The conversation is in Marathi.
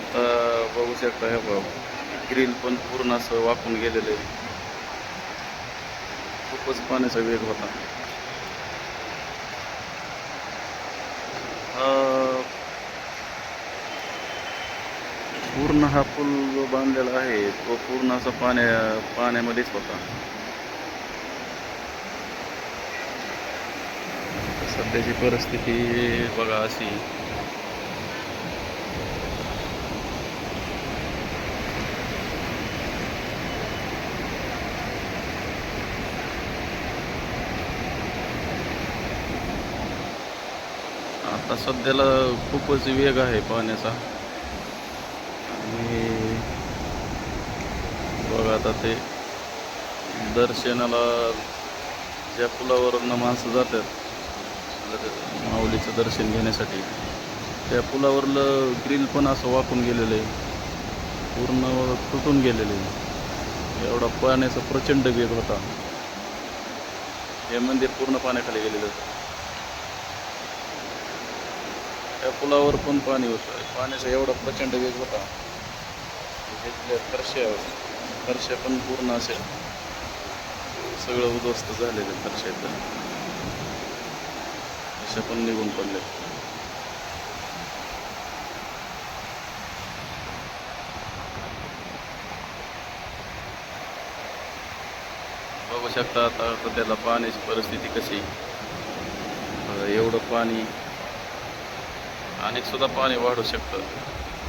आता बघू शकता हे बघ. ग्रील पण पूर्ण असं वाकून गेलेलं आहे. खूपच पाण्याचा वेग होता. पूर्ण हा पूल जो बांधलेला आहे. तो पूर्ण असा पाण्या पाण्यामध्येच होता. सध्याची परिस्थिती बघा अशी. आता सध्याला खूपच वेग आहे पाण्याचा. आणि बघा आता ते दर्शनाला ज्या पुलावरून माणसं जातात माऊलीचं दर्शन घेण्यासाठी त्या पुलावरलं ग्रिल पण असं वाकून गेलेलं आहे. पूर्ण तुटून गेलेलं आहे. एवढा पाण्याचा प्रचंड वेग होता. हे मंदिर पूर्ण पाण्याखाली गेलेलं. त्या पुलावर पण पाणी होतं. पाण्याचा एवढा प्रचंड वेग होता. घेतल्या फरशा फरशा पण पूर्ण असे सगळं उद्ध्वस्त झालेलं फरशा फरशा पण निघून पडले बघू शकता आता त्याला पाण्याची परिस्थिती कशी एवढं पाणी आणि सुद्धा पाणी वाढू शकतं.